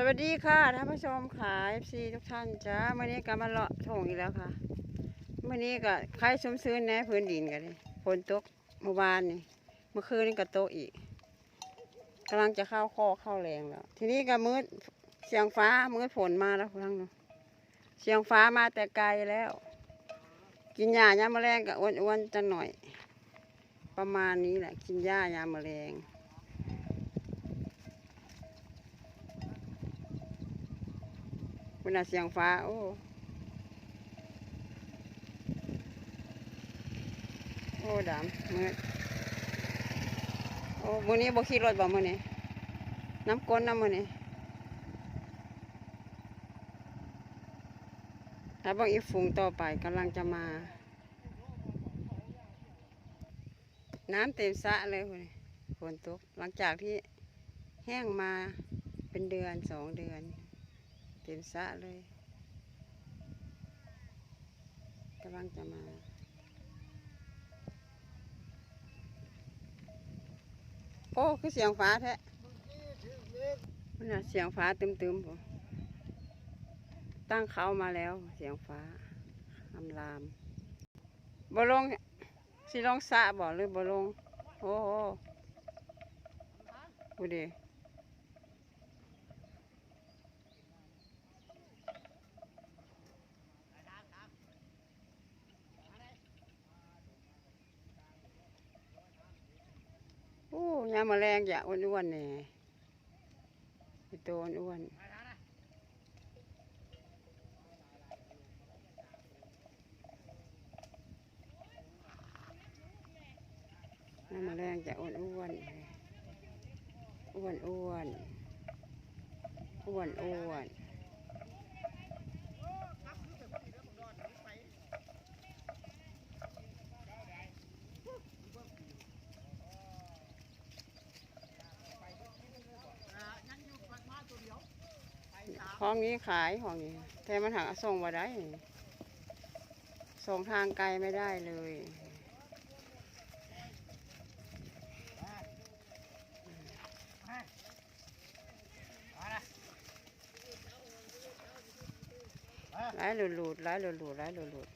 สวัสดีค่ะท่านผู้ชมขายซีทุกท่านจ้ามื่อนี้ก็มาเลาะทงอีกแล้วค่ะเมื่อนี้ก็ใครสมซื้อแน่พื้นดินกันเลยฝนตกเมื่อวานนี่เมื่อคืนนี่ก็โตอีกกำลังจะเข้าข้อเข้าแรงแล้ว ทีนี้ก็มืดเสียงฟ้ามืดฝนมาแล้วทั้งนาะเสียงฟ้ามาแต่ไกลแล้ว กินหญ้ายาแมลงก็อ้วนๆจังหน่อย ประมาณนี้แหละ กินหญ้ายาแมลง คุณน่ะเสียงฟ้า โอ้โอ้ดำมืดโอ้มือนี้บ่ขี่รถบ่มือนี้น้ำก้นน้ำมือนี้ถ้าบางอีกฝูงต่อไปกำลังจะมา น้ำเต็มสะเลยคุณฝนตกหลังจากที่แห้งมาเป็นเดือนสองเดือน ต็มสะเลยกำลังจะมาโอ้คือเสียงฟ้าแท้มันเสียงฟ้าตึมๆผมตั้งเขามาแล้วเสียงฟ้าอำลามบ่ลงสิลงสะบ่หรือบ่ลงโอ้โหดูดิ อ้ยามแมลงอย่าอ้วนๆเนี่ยไอตัวอ้วนๆยามแมลงจะอ้วนอ้วนอ้วนอ้วนอ้วนอ้วน ห้องนี้ขายห้องนี้แต่มันหาส่งมาได้ ส่งทางไกลไม่ได้เลย หลายหลุดหลุดหลายหลุดหลุดหลายหลุดหลุด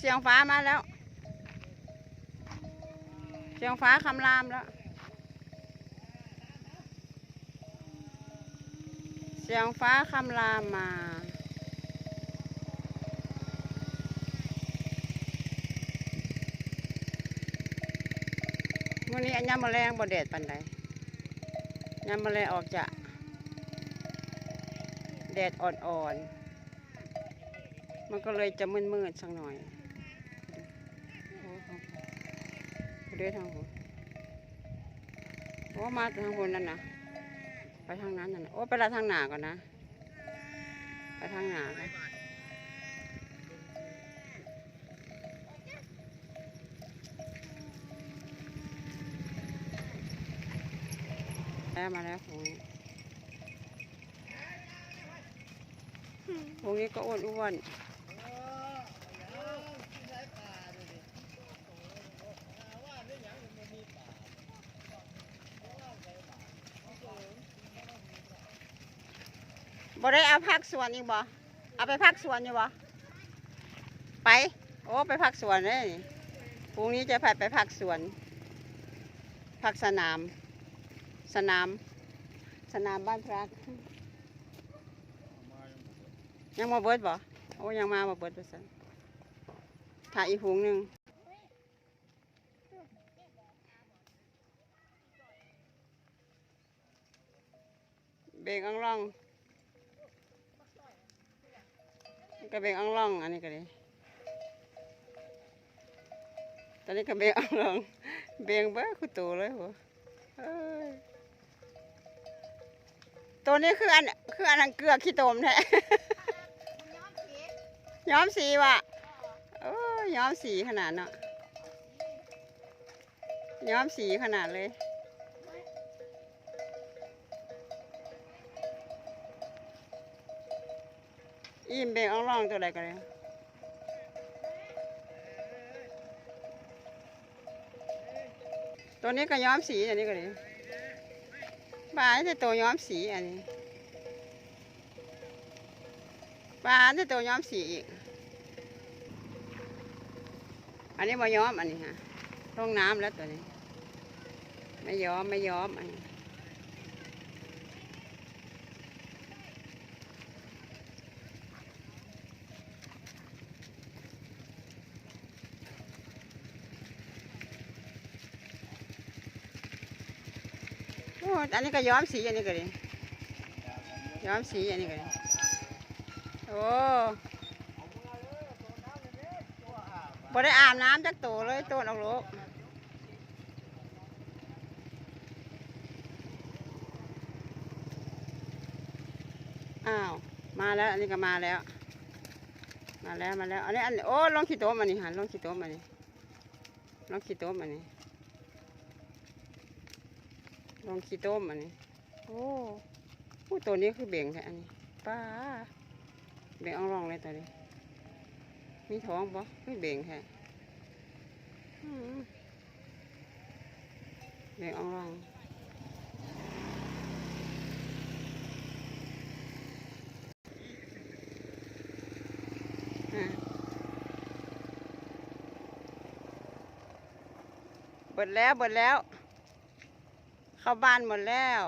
เสียงฟ้ามาแล้ว เสียงฟ้าคำรามแล้ว เสียงฟ้าคำรามมาวันนี้อันยามแมลงบ่แดดปันใดยามแมลงออกจะแดดอ่อนๆ มันก็เลยจะมืดๆสักหน่อย เดือทางหัวโอ้มาทางบนนั่นนะไปทางนั้นน่ะนโอ้ไปละทางหนาก่อนนะไปทางหนาก่อนแล้วมาแล้วฝูงนี้ฝูงนี้ก็อ้วนอ้วน บ่ได้เอาพักสวนอีกบ่เอาไปพักสวนอยู่บ่ไป โอ้ไปพักสวนเลยพรุ่งนี้จะพาไปพักสวน พักสนาม สนาม สนามบ้านพักยังมาเบิดบ่โอ้ยังมามาเบิดด้วยสันถ่ายอีกหุงหนึ่งเบรกอังล่อง นี่ก็เบรกอังล่อง อันนี้ก็ดีตอนนี้ก็เบรกอังล่อง เบรกเบ้อคือตัวเลยหัวตัวนี้คืออันคืออันนั้นเกลือขี้ตมแท้ย้อมสีว่ะโอ้ย้อมสีขนาดเนาะย้อมสีขนาดเลย อิ่มเบงอ่องร่องตัวใดกันเลยตัวนี้ก็ย้อมสีอันนี้ก็เลยปลาจะตัวย้อมสีอันนี้ปลาจะตัวย้อมสีอีก อันนี้มาย้อมอันนี้ฮะลงน้ำแล้วตัวนี้ ไม่ย้อมไม่ย้อมอันนี้ อ้อันนี้ก็ย้อมสีอันนี้ก็เลยย้อมสีอันนี้ก็เลยโอ้บ่ได้อาบน้ำจักโตเลยต้นออกลูกอ้าว มาแล้ว อันนี้ก็มาแล้ว มาแล้ว มาแล้ว อันนี้อัน โอ้ลองขี้โต๊ะมานี่หันลองขี้โต๊ะมานี่ลองขี้โต๊ะมานี่ ลองขี้ต้มอันนี้ โอ้ผู้ตัวนี้คือเบ่งแท้อันนี้ป้าเบ่งเอ่องรองเลยตัวนี้ มีท้องปะไม่เบ่งแท้อืมเบ่งเอ่องรองอะเบิดแล้วเบิดแล้ว เข้าบ้านหมดแล้ว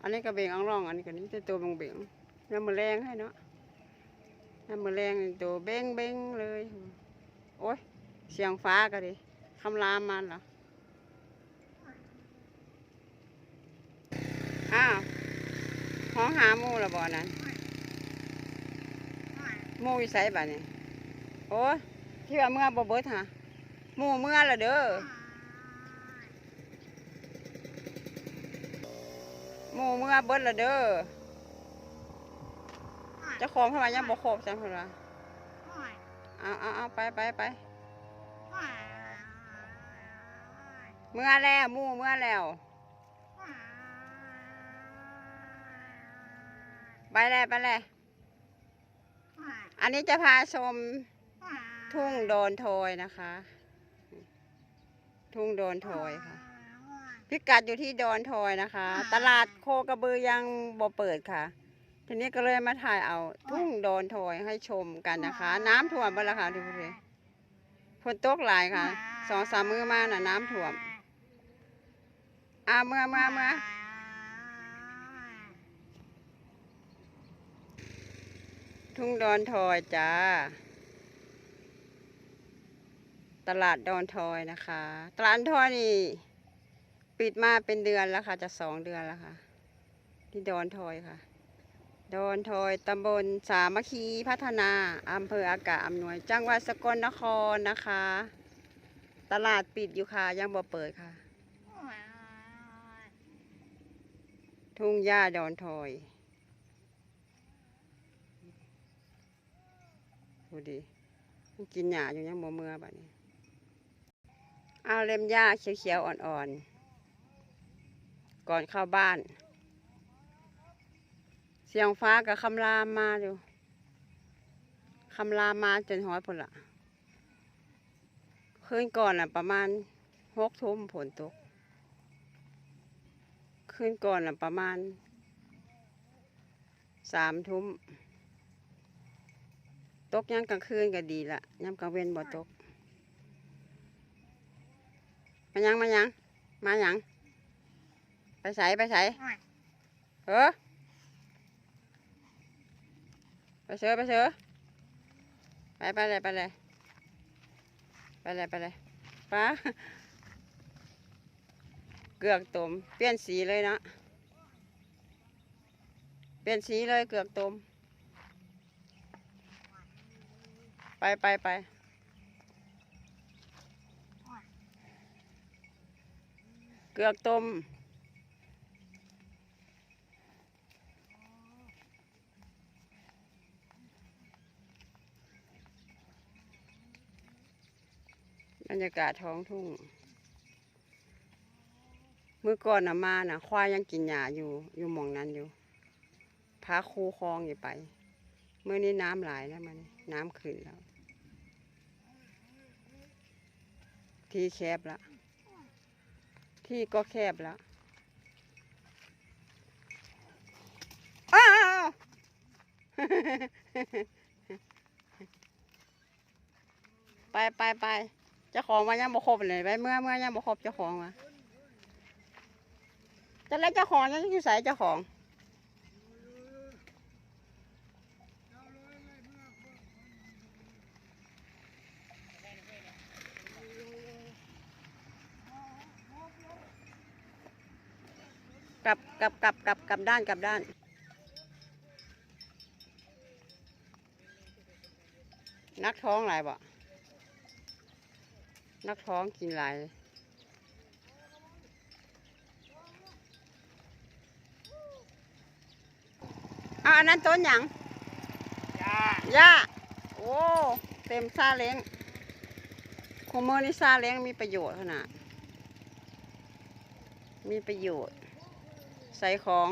อันนี้ก็เบ่งอ่องร่อง อันนี้ก็นี่จะตัวเบ่งเบ่งน้ำมือแรงให้เนาะน้ำมือแรงตัวเบ่งเบ่งเลย โอ้ยเสียงฟ้าก็ดิคำรามมันเหรออ้าวห้องหาหมูละบอนั้น หมูอยู่ไสบัดนี้โอ้ที่ว่าเมื่อบ่เบิดหะหมูเมื่อละเด้อหมูเมื่อเบิดละเด้อเจ้าของทำไมยังบ่ครบจังเพิ่นว่าเอาเอาเอาไปไปไปเมื่อแล้วหมูเมื่อแล้ว ไปแล้วไปแล้ว อันนี้จะพาชมทุ่งโดนโทยนะคะ ทุ่งโดนโทยค่ะ พิกัดอยู่ที่โดนโทยนะคะ ตลาดโคกระบือยังบ่เปิดค่ะ ทีนี้ก็เลยมาถ่ายเอาทุ่งโดนโทยให้ชมกันนะคะ น้ำท่วมไปแล้วค่ะทุกท่านฝนตกหลายค่ะสองสามมือมาน่ะน้ำท่วมอ่าเมื่อเมื่อเมื่อ ทุ่งโดนโทยจ้า ตลาดดอนทอยนะคะ ตลาดทอยนี่ ปิดมาเป็นเดือนแล้วค่ะ จะสองเดือนแล้วค่ะ ที่ดอนทอยค่ะ ดอนทอยตำบลสามัคคีพัฒนาอำเภออากาศอำนวย จังหวัดสกลนครนะคะ ตลาดปิดอยู่ค่ะ ยังบ่เปิดค่ะ ทุ่งหญ้าดอนทอยูดิมันกินหญ้าอยู่ยังบ่เมื่อบัดนี้เอาเล็มหญ้าเขียวๆอ่อนๆ ก่อนเข้าบ้าน เสียงฟ้ากับคำรามมาอยู่คำรามมาจนหอยผลละคืนก่อนอะ ประมาณหกทุ่มฝนตกคืนก่อนอะ ประมาณสามทุ่ม ตกยังกลางคืนก็ดีละยามกลางเว้นบ่ตก มายังมายัง มายัง ไปใส่ไปใส่เออไปเสือไปเสือไปไปเลยไปเลยไปเลยไปเลยป้าเกือกตม เปลี่ยนสีเลยนะ เปลี่ยนสีเลยเกือกตม ไปไปไปเกือกต้มบรรยากาศท้องทุ่ง เมื่อก่อนน่ะมาน่ะควายยังกินหญ้าอยู่ อยู่หมองนั้นอยู่พาคูคลองอยู่ไป เมื่อนี้น้ำไหลแล้วมันน้ น้ำขึ้นแล้ว ที่แคบแล้วที่ก็แคบแล้วอ้าวไปไปไปเจ้าของมายังบ่ครบเลยไปเมื่อเมื่อยังบ่ครบเจ้าของมาจะแล้วเจ้าของยังอยู่ใส่เจ้าของ กลับกลับกลับกลับกลับด้านกลับด้าน นักท้องหลายบ่นักท้องกินหลายเลยอะอันนั้นต้นหยังจ้าหญ้าโอ้ เต็มซาเล้งคูเมอร์นี่ซาเล้งมีประโยชน์ขนาด มีประโยชน์ ใส่ของ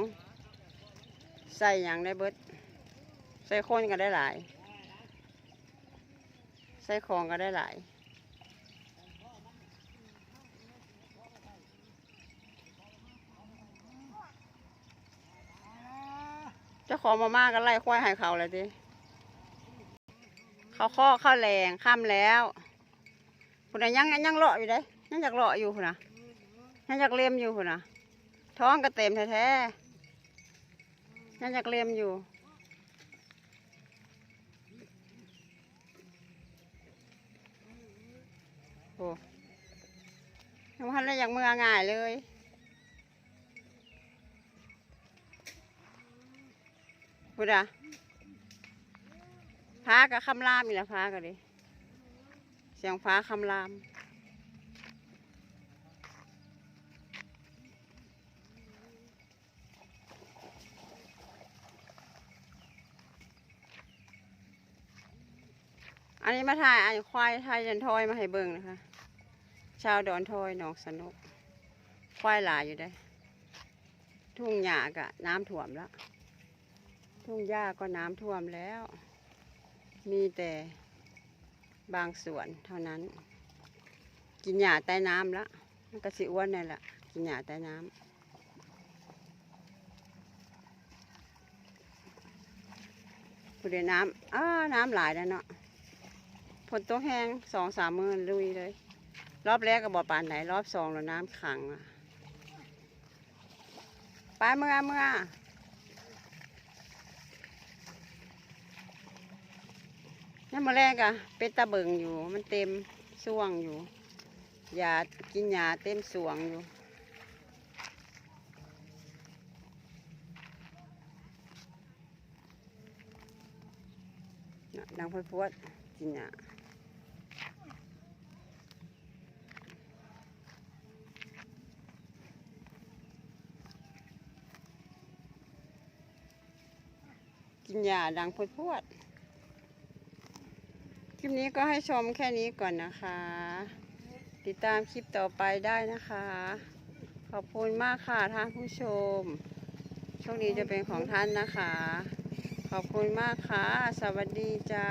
ใส่หยังได้เบิด ใส่คนก็ได้หลาย ใส่ของก็ได้หลายเจ้าของมาม่าก็ไล่ควายให้เขาเลยดิเขาข้อเข้าแรงข้ามแล้วคุณน่ยังยังเลาะอยู่เด้ยังอยากเลาะอยู่คุณนะยังอยากเลียมอยู่คุณนะ ท้องก็เต็มแท้ๆยังอยากเลียมอยู่ โอ้ยังพันได้อย่างเมื่อง่ายเลยพุดอะพากับคำรามอีกแล้วพากันดิเสียงฟ้าคำราม อันนี้มาถ่ายอันควายไทยยันทอยมาให้เบิ่งนะคะ ชาวดอนทอยหนองสนุก ควายหลายอยู่ได้ ทุ่งหญ้ากะน้ำท่วมแล้ว ทุ่งหญ้าก็น้ำท่วมแล้ว มีแต่บางส่วนเท่านั้น กินหญ้าใต้น้ำละมันก็สิอ้วนนี่แหละกินหญ้าใต้น้ำผู้เดียน้ำอ้าน้ำหลายแล้วเนาะ นตกแห้งสองสามมือลุยเลย รอบแรกก็บ่อปานไหนรอบสองแล้วน้ำขังอะไปเมื่อเมื่อนี่มาแรกอะเป็นตะเบิงอยู่มันเต็มส่วงอยู่ยากินยาเต็มส่วงอยู่น่ะดังพดพวดกินยา กินยาดังพดพวดคลิปนี้ก็ให้ชมแค่นี้ก่อนนะคะ ติดตามคลิปต่อไปได้นะคะ ขอบคุณมากค่ะท่านผู้ชม โชคดีจะเป็นของท่านนะคะ ขอบคุณมากค่ะ สวัสดีจ้า